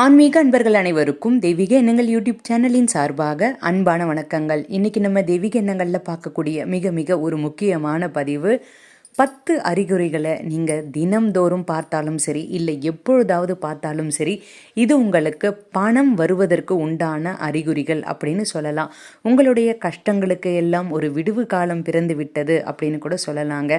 ஆன்மீக அன்பர்கள் அனைவருக்கும் தெய்வீக எண்ணங்கள் யூடியூப் சேனலின் சார்பாக அன்பான வணக்கங்கள். இன்னைக்கு நம்ம தெய்வீக எண்ணங்களில் பார்க்கக்கூடிய மிக மிக ஒரு முக்கியமான பதிவு பத்து அறிகுறிகளை நீங்கள் தினம்தோறும் பார்த்தாலும் சரி இல்லை எப்பொழுதாவது பார்த்தாலும் சரி இது உங்களுக்கு பணம் வருவதற்கு உண்டான அறிகுறிகள் அப்படின்னு சொல்லலாம். உங்களுடைய கஷ்டங்களுக்கு எல்லாம் ஒரு விடுவு காலம் பிறந்து விட்டது அப்படின்னு கூட சொல்லலாங்க.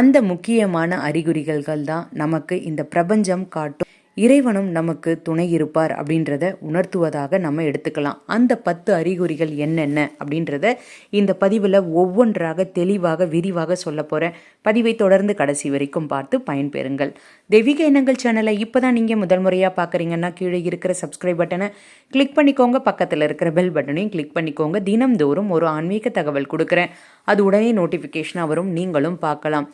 அந்த முக்கியமான அறிகுறிகள்கள் தான் நமக்கு இந்த பிரபஞ்சம் காட்டும். இறைவனும் நமக்கு துணை இருப்பார் அப்படின்றத உணர்த்துவதாக நம்ம எடுத்துக்கலாம். அந்த பத்து அறிகுறிகள் என்னென்ன அப்படின்றத இந்த பதிவில் ஒவ்வொன்றாக தெளிவாக விரிவாக சொல்ல போகிறேன் பதிவை தொடர்ந்து கடைசி வரைக்கும் பார்த்து பயன்பெறுங்கள். தெய்வீக எண்ணங்கள் சேனலை இப்போ தான் நீங்கள் முதல் முறையாக பார்க்குறீங்கன்னா கீழே இருக்கிற சப்ஸ்கிரைப் பட்டனை கிளிக் பண்ணிக்கோங்க. பக்கத்தில் இருக்கிற பெல் பட்டனையும் கிளிக் பண்ணிக்கோங்க. தினம்தோறும் ஒரு ஆன்மீக தகவல் கொடுக்குறேன். அது உடனே நோட்டிஃபிகேஷனாக வரும். நீங்களும் பார்க்கலாம்.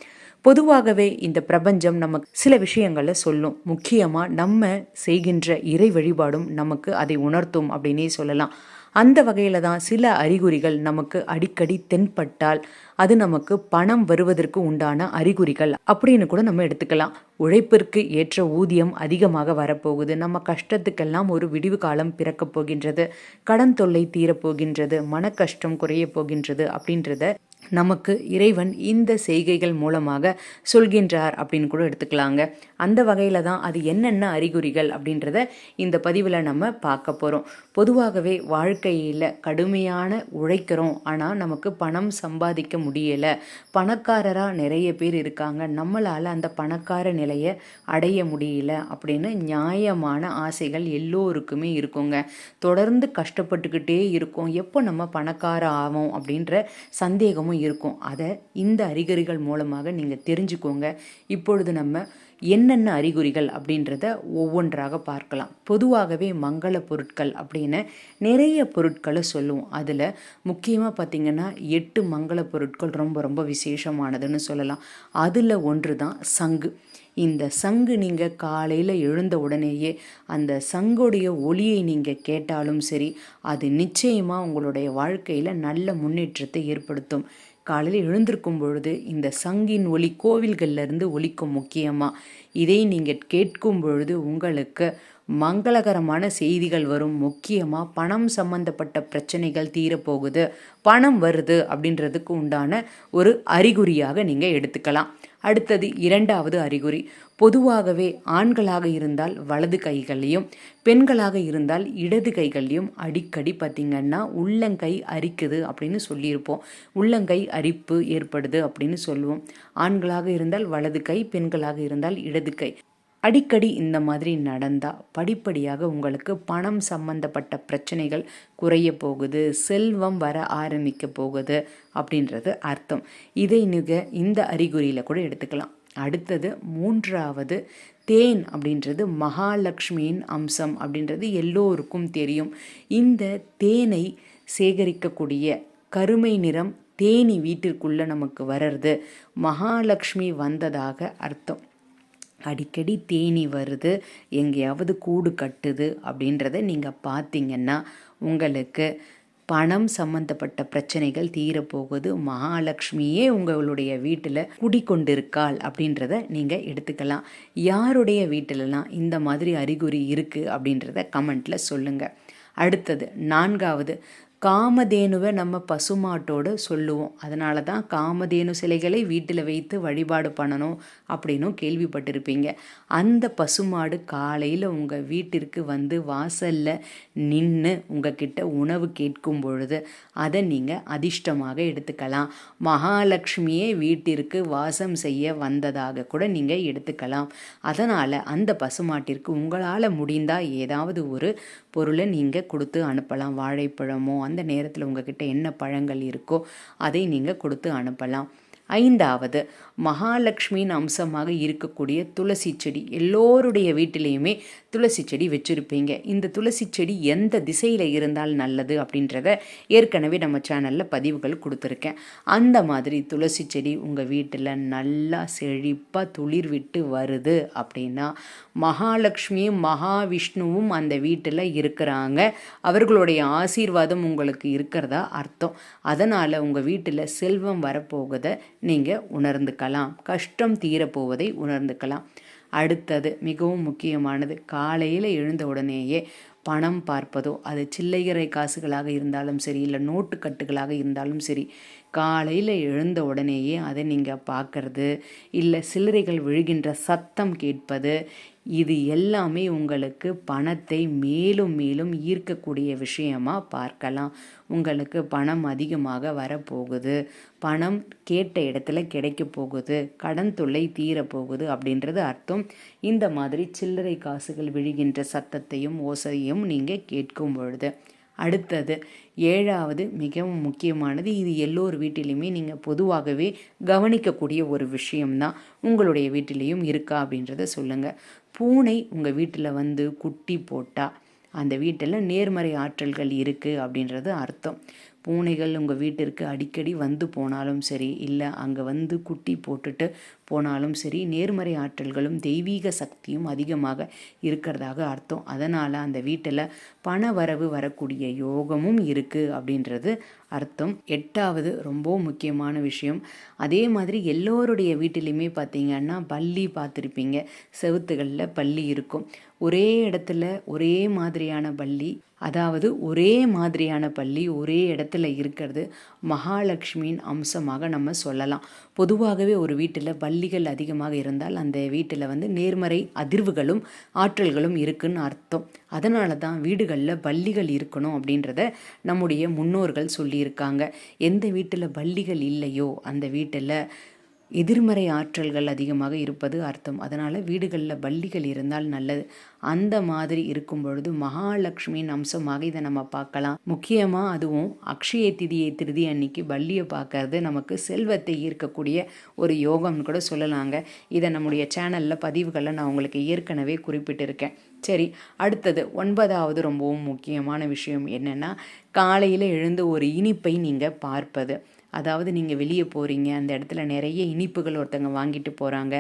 பொதுவாகவே இந்த பிரபஞ்சம் நமக்கு சில விஷயங்களை சொல்லும். முக்கியமாக நம்ம செய்கின்ற இறை வழிபாடும் நமக்கு அதை உணர்த்தும் அப்படின்னே சொல்லலாம். அந்த வகையில் தான் சில அறிகுறிகள் நமக்கு அடிக்கடி தென்பட்டால் அது நமக்கு பணம் வருவதற்கு உண்டான அறிகுறிகள் அப்படின்னு கூட நம்ம எடுத்துக்கலாம். உழைப்பிற்கு ஏற்ற ஊதியம் அதிகமாக வரப்போகுது. நம்ம கஷ்டத்துக்கெல்லாம் ஒரு விடிவு காலம் பிறக்கப் போகின்றது. கடன் தொல்லை தீரப்போகின்றது மன கஷ்டம் குறைய போகின்றது அப்படின்றத நமக்கு இறைவன் இந்த செய்கைகள் மூலமாக சொல்கின்றார் அப்படின்னு கூட எடுத்துக்கலாங்க. அந்த வகையில் தான் அது என்னென்ன அறிகுறிகள் அப்படின்றத இந்த பதிவில் நம்ம பார்க்க போகிறோம் பொதுவாகவே வாழ்க்கையில் கடுமையான உழைக்கிறோம். ஆனால் நமக்கு பணம் சம்பாதிக்க முடியலை. பணக்காரராக நிறைய பேர் இருக்காங்க. நம்மளால் அந்த பணக்கார நிலையை அடைய முடியல அப்படின்னு நியாயமான ஆசைகள் எல்லோருக்குமே இருக்குங்க. தொடர்ந்து கஷ்டப்பட்டுக்கிட்டே இருக்கோம். எப்போ நம்ம பணக்கார ஆவோம் அப்படின்ற சந்தேகம் அனுபவமும் இருக்கும். அதை இந்த அறிகுறிகள் மூலமாக நீங்கள் தெரிஞ்சுக்கோங்க. இப்பொழுது நம்ம என்னென்ன அறிகுறிகள் அப்படின்றத ஒவ்வொன்றாக பார்க்கலாம். பொதுவாகவே மங்கள பொருட்கள் அப்படின்னு நிறைய பொருட்களை சொல்லுவோம். அதில் முக்கியமாக பார்த்திங்கன்னா எட்டு மங்கள பொருட்கள் ரொம்ப ரொம்ப விசேஷமானதுன்னு சொல்லலாம். அதில் ஒன்று தான் சங்கு. இந்த சங்கு நீங்கள் காலையில் எழுந்த உடனேயே அந்த சங்குடைய ஒளியை நீங்கள் கேட்டாலும் சரி அது நிச்சயமாக உங்களுடைய வாழ்க்கையில் நல்ல முன்னேற்றத்தை ஏற்படுத்தும். காலையில் எழுந்திருக்கும் பொழுது இந்த சங்கின் ஒலி கோவில்கள்லேருந்து ஒலிக்கும் முக்கியமாக இதை நீங்கள் கேட்கும் பொழுது உங்களுக்கு மங்களகரமான செய்திகள் வரும். முக்கியமாக பணம் சம்பந்தப்பட்ட பிரச்சனைகள் தீரப்போகுது. பணம் வருது அப்படின்றதுக்கு உண்டான ஒரு அறிகுறியாக நீங்கள் எடுத்துக்கலாம். அடுத்தது இரண்டாவது அறிகுறி. பொதுவாகவே ஆண்களாக இருந்தால் வலது கைகளையும் பெண்களாக இருந்தால் இடது கைகளையும் அடிக்கடி பார்த்திங்கன்னா உள்ளங்கை அரிக்குது அப்படின்னு சொல்லியிருப்போம். உள்ளங்கை அரிப்பு ஏற்படுது அப்படின்னு சொல்லுவோம். ஆண்களாக இருந்தால் வலது கை பெண்களாக இருந்தால் இடது கை. அடிக்கடி இந்த மாதிரி நடந்தால் படிப்படியாக உங்களுக்கு பணம் சம்பந்தப்பட்ட பிரச்சனைகள் குறைய போகுது செல்வம் வர ஆரம்பிக்க போகுது அப்படின்றது அர்த்தம். இதை நிக இந்த அறிகுறியில் கூட எடுத்துக்கலாம். அடுத்தது மூன்றாவது தேன் அப்படின்றது மகாலட்சுமியின் அம்சம் அப்படின்றது எல்லோருக்கும் தெரியும். இந்த தேனை சேகரிக்கக்கூடிய கருமை நிறம் தேனி வீட்டிற்குள்ளே நமக்கு வர்றது மகாலட்சுமி வந்ததாக அர்த்தம். அடிக்கடி தேனி வருது எங்கேயாவது கூடு கட்டுது அப்படின்றத நீங்கள் பார்த்தீங்கன்னா உங்களுக்கு பணம் சம்பந்தப்பட்ட பிரச்சனைகள் தீரப்போகுது. மகாலட்சுமியே உங்களுடைய வீட்டில் குடிக்கொண்டிருக்காள் அப்படின்றத நீங்கள் எடுத்துக்கலாம். யாருடைய வீட்டிலலாம் இந்த மாதிரி அறிகுறி இருக்குது அப்படின்றத கமெண்ட்டில் சொல்லுங்கள் அடுத்தது நான்காவது காமதேனுவை நம்ம பசுமாட்டோடு சொல்லுவோம். அதனால தான் காமதேனு சிலைகளை வீட்டில் வைத்து வழிபாடு பண்ணணும் அப்படின்னும் கேள்விப்பட்டிருப்பீங்க. அந்த பசுமாடு காலையில் உங்கள் வீட்டிற்கு வந்து வாசலில் நின்று உங்ககிட்ட உணவு கேட்கும் பொழுது அதை நீங்கள் அதிர்ஷ்டமாக எடுத்துக்கலாம். மகாலட்சுமியே வீட்டிற்கு வாசம் செய்ய வந்ததாக கூட நீங்கள் எடுத்துக்கலாம். அதனால் அந்த பசுமாட்டிற்கு உங்களால் முடிந்தால் ஏதாவது ஒரு பொருளை நீங்கள் கொடுத்து அனுப்பலாம். வாழைப்பழமோ அந்த நேரத்தில் உங்ககிட்ட என்ன பழங்கள் இருக்கோ அதை நீங்கள் கொடுத்து அனுப்பலாம். ஐந்தாவது மகாலட்சுமியின் அம்சமாக இருக்கக்கூடிய துளசி செடி. எல்லோருடைய வீட்டிலையுமே துளசி செடி வச்சுருப்பீங்க. இந்த துளசி செடி எந்த திசையில் இருந்தால் நல்லது அப்படின்றத ஏற்கனவே நம்ம சேனலில் பதிவுகள் கொடுத்துருக்கேன். அந்த மாதிரி துளசி செடி உங்கள் வீட்டில் நல்லா செழிப்பாக துளிர் விட்டு வருது அப்படின்னா மகாலட்சுமியும் மகாவிஷ்ணுவும் அந்த வீட்டில் இருக்கிறாங்க. அவர்களுடைய ஆசீர்வாதம் உங்களுக்கு இருக்கிறதா அர்த்தம். அதனால் உங்கள் வீட்டில் செல்வம் வரப்போகுதை நீங்கள் உணர்ந்துக்கலாம். கஷ்டம் தீரப்போவதை உணர்ந்துக்கலாம். அடுத்தது மிகவும் முக்கியமானது காலையில் எழுந்த உடனேயே பணம் பார்ப்பதோ அது சில்லையறை காசுகளாக இருந்தாலும் சரி இல்லை நோட்டுக்கட்டுகளாக இருந்தாலும் சரி காலையில் எழுந்த உடனேயே அதை நீங்கள் பார்க்கறது இல்லை சில்லறைகள் விழுகின்ற சத்தம் கேட்பது இது எல்லாமே உங்களுக்கு பணத்தை மேலும் மேலும் ஈர்க்கக்கூடிய விஷயமா பார்க்கலாம். உங்களுக்கு பணம் அதிகமாக வரப்போகுது. பணம் கேட்ட இடத்துல கிடைக்க போகுது. கடன் தொல்லை தீரப்போகுது அப்படின்றது அர்த்தம். இந்த மாதிரி சில்லறை காசுகள் விழுகின்ற சத்தத்தையும் ஓசையும் நீங்கள் கேட்கும் பொழுது அடுத்தது ஏழாவது மிகவும் முக்கியமானது இது எல்லோர் வீட்டிலையுமே நீங்கள் பொதுவாகவே கவனிக்கக்கூடிய ஒரு விஷயம்தான். உங்களுடைய வீட்டிலையும் இருக்கா அப்படின்றத சொல்லுங்கள் பூனை உங்கள் வீட்டில் வந்து குட்டி போட்டால் அந்த வீட்டில் நேர்மறை ஆற்றல்கள் இருக்குது அப்படின்றது அர்த்தம். பூனைகள் உங்கள் வீட்டிற்கு அடிக்கடி வந்து போனாலும் சரி இல்லை அங்கே வந்து குட்டி போட்டுட்டு போனாலும் சரி நேர்மறை ஆற்றல்களும் தெய்வீக சக்தியும் அதிகமாக இருக்கிறதாக அர்த்தம். அதனால் அந்த வீட்டில் பண வரவு வரக்கூடிய யோகமும் இருக்குது அப்படின்றது அர்த்தம். எட்டாவது ரொம்ப முக்கியமான விஷயம். அதே மாதிரி எல்லோருடைய வீட்டிலையுமே பார்த்தீங்கன்னா பள்ளி பார்த்துருப்பீங்க செவுத்துகளில் பள்ளி இருக்கும். ஒரே இடத்துல ஒரே மாதிரியான பள்ளி அதாவது ஒரே மாதிரியான பள்ளி ஒரே இடத்துல இருக்கிறது மகாலட்சுமியின் அம்சமாக நம்ம சொல்லலாம். பொதுவாகவே ஒரு வீட்டில் பள்ளிகள் அதிகமாக இருந்தால் அந்த வீட்டில் வந்து நேர்மறை அதிர்வுகளும் ஆற்றல்களும் இருக்குன்னு அர்த்தம். அதனால தான் வீடுகளில் பள்ளிகள் இருக்கணும் அப்படின்றத நம்முடைய முன்னோர்கள் சொல்லியிருக்காங்க. எந்த வீட்டில் பள்ளிகள் இல்லையோ அந்த வீட்டில் எதிர்மறை ஆற்றல்கள் அதிகமாக இருப்பது அர்த்தம். அதனால் வீடுகளில் பள்ளிகள் இருந்தால் நல்லது. அந்த மாதிரி இருக்கும் பொழுது மகாலட்சுமியின் அம்சமாக இதை நம்ம பார்க்கலாம். முக்கியமாக அதுவும் அக்ஷய திதியை திருதி அன்னைக்கு பள்ளியை பார்க்கறது நமக்கு செல்வத்தை ஈர்க்கக்கூடிய ஒரு யோகம்னு கூட சொல்லலாங்க. இதை நம்முடைய சேனலில் பதிவுகளை நான் உங்களுக்கு ஏற்கனவே குறிப்பிட்டிருக்கேன். சரி அடுத்தது ஒன்பதாவது ரொம்பவும் முக்கியமான விஷயம் என்னென்னா காலையில் எழுந்து ஒரு இனிப்பை நீங்கள் பார்ப்பது. அதாவது நீங்கள் வெளியே போகிறீங்க அந்த இடத்துல நிறைய இனிப்புகள் ஒருத்தங்க வாங்கிட்டு போகிறாங்க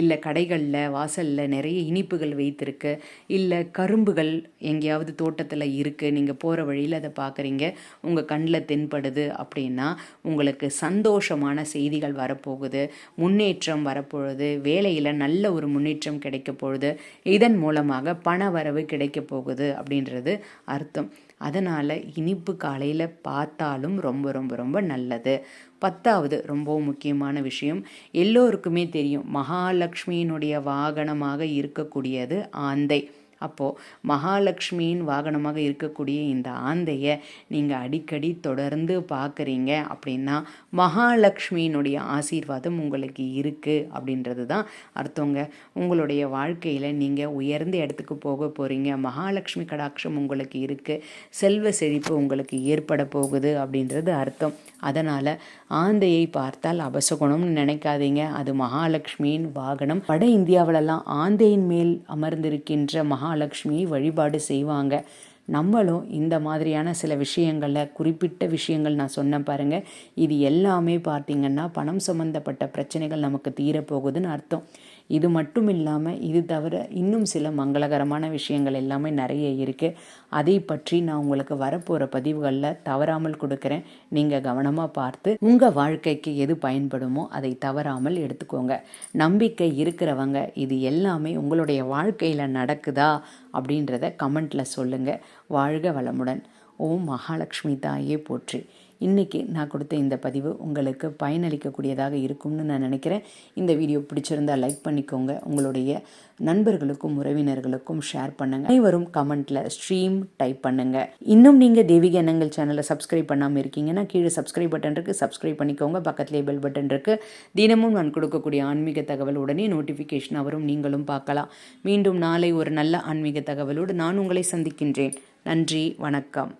இல்லை கடைகளில் வாசலில் நிறைய இனிப்புகள் வைத்திருக்கு. இல்லை கரும்புகள் எங்கேயாவது தோட்டத்தில் இருக்குது நீங்கள் போகிற வழியில் அதை பார்க்குறீங்க உங்கள் கண்ணில் தென்படுது அப்படின்னா உங்களுக்கு சந்தோஷமான செய்திகள் வரப்போகுது. முன்னேற்றம் வரப்போகுது. வேலையில் நல்ல ஒரு முன்னேற்றம் கிடைக்க போகுது இதன் மூலமாக பண வரவு கிடைக்க போகுது அப்படின்றது அர்த்தம். அதனால் இனிப்பு காலையில் பார்த்தாலும் ரொம்ப ரொம்ப ரொம்ப நல்லது. பத்தாவது ரொம்பவும் முக்கியமான விஷயம். எல்லோருக்குமே தெரியும் மகாலட்சுமியினுடைய வாகனமாக இருக்கக்கூடியது ஆந்தை. அப்போது மகாலட்சுமியின் வாகனமாக இருக்கக்கூடிய இந்த ஆந்தையை நீங்கள் அடிக்கடி தொடர்ந்து பார்க்குறீங்க அப்படின்னா மகாலட்சுமியினுடைய ஆசீர்வாதம் உங்களுக்கு இருக்குது அப்படின்றது தான் அர்த்தங்க. உங்களுடைய வாழ்க்கையில் நீங்கள் உயர்ந்த இடத்துக்கு போக போகிறீங்க மகாலட்சுமி கடாட்சம் உங்களுக்கு இருக்குது செல்வ செழிப்பு உங்களுக்கு ஏற்பட போகுது அப்படின்றது அர்த்தம். அதனால் ஆந்தையை பார்த்தால் அபசகுணம்னு நினைக்காதீங்க. அது மகாலட்சுமியின் வாகனம். வட இந்தியாவிலெல்லாம் ஆந்தையின் மேல் அமர்ந்திருக்கின்ற மகா மகாலட்சுமியை வழிபாடு செய்வாங்க. நம்மளும் இந்த மாதிரியான சில விஷயங்களில் குறிப்பிட்ட விஷயங்கள் நான் சொன்னேன் பாருங்கள் இது எல்லாமே பார்த்திங்கன்னா பணம் சம்மந்தப்பட்ட பிரச்சனைகள் நமக்கு தீரப்போகுதுன்னு அர்த்தம். இது மட்டும் இல்லாமல் இது தவிர இன்னும் சில மங்களகரமான விஷயங்கள் எல்லாமே நிறைய இருக்குது அதை பற்றி நான் உங்களுக்கு வரப்போகிற பதிவுகளில் தவறாமல் கொடுக்குறேன். நீங்கள் கவனமாக பார்த்து உங்கள் வாழ்க்கைக்கு எது பயன்படுமோ அதை தவறாமல் எடுத்துக்கோங்க. நம்பிக்கை இருக்கிறவங்க இது எல்லாமே உங்களுடைய வாழ்க்கையில் நடக்குதா அப்படின்றத கமெண்ட்டில் சொல்லுங்கள் வாழ்க வளமுடன். ஓம் மகாலட்சுமி தாயே போற்றி. இன்றைக்கி நான் கொடுத்த இந்த பதிவு உங்களுக்கு பயனளிக்கக்கூடியதாக இருக்கும்னு நான் நினைக்கிறேன். இந்த வீடியோ பிடிச்சிருந்தால் லைக் பண்ணிக்கோங்க. உங்களுடைய நண்பர்களுக்கும் உறவினர்களுக்கும் ஷேர் பண்ணுங்கள் அனைவரும் கமெண்ட்டில் ஸ்ட்ரீம் டைப் பண்ணுங்கள் இன்னும் நீங்கள் தேவிக எண்ணங்கள் சேனலை சப்ஸ்கிரைப் பண்ணாமல் இருக்கீங்கன்னா கீழே சப்ஸ்கிரைப் பட்டன் இருக்குது சப்ஸ்கிரைப் பண்ணிக்கோங்க. பக்கத்துலேயே பெல் பட்டன் இருக்குது தினமும் நான் கொடுக்கக்கூடிய ஆன்மீக தகவல் உடனே நோட்டிஃபிகேஷன் அவரும் நீங்களும் பார்க்கலாம். மீண்டும் நாளை ஒரு நல்ல ஆன்மீக தகவலோடு நான் உங்களை சந்திக்கின்றேன். நன்றி வணக்கம்.